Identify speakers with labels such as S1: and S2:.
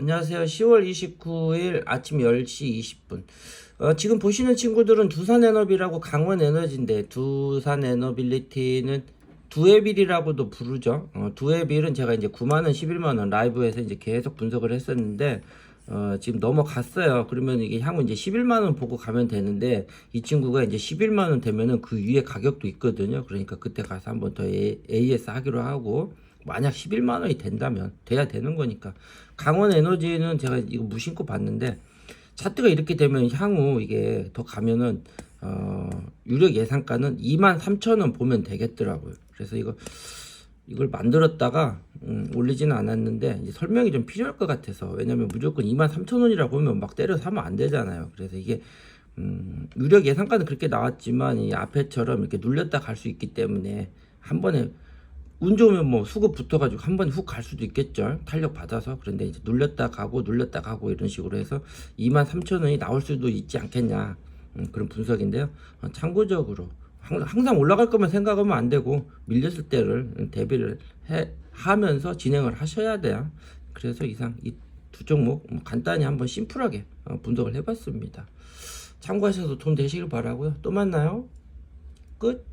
S1: 안녕하세요. 10월 29일 아침 10시 20분. 어, 지금 보시는 친구들은 두산에너비라고 강원에너지인데 두산에너빌리티는 두에빌이라고도 부르죠. 어, 두에빌은 제가 이제 9만원, 11만원 라이브에서 이제 계속 분석을 했었는데 어, 지금 넘어갔어요. 그러면 이게 향후 이제 11만원 보고 가면 되는데 이 친구가 이제 11만원 되면은 그 위에 가격도 있거든요. 그러니까 그때 가서 한번 더 AS 하기로 하고 만약 11만 원이 된다면 돼야 되는 거니까 강원 에너지는 제가 이거 무심코 봤는데 차트가 이렇게 되면 향후 이게 더 가면은 어 유력 예상가는 2만 3천 원 보면 되겠더라고요. 그래서 이거 이걸 만들었다가 음, 올리지는 않았는데 설명이 좀 필요할 것 같아서 왜냐면 무조건 2만 3천 원이라고 하면 막 때려 사면 안 되잖아요. 그래서 이게 음, 유력 예상가는 그렇게 나왔지만 이 앞에처럼 이렇게 눌렸다 갈 수 있기 때문에 한 번에 운 좋으면 뭐 수급 붙어가지고 한 번에 훅갈 수도 있겠죠. 탄력 받아서. 그런데 이제 눌렸다 가고 눌렸다 가고 이런 식으로 해서 2만 3천 원이 나올 수도 있지 않겠냐. 음, 그런 분석인데요. 어, 참고적으로 항- 항상 올라갈 것만 생각하면 안 되고 밀렸을 때를 대비를 해 하면서 진행을 하셔야 돼요. 그래서 이상 이 두 종목 뭐 간단히 한번 심플하게 어, 분석을 해봤습니다. 참고하셔서 돈 되시길 바라고요. 또 만나요. 끝.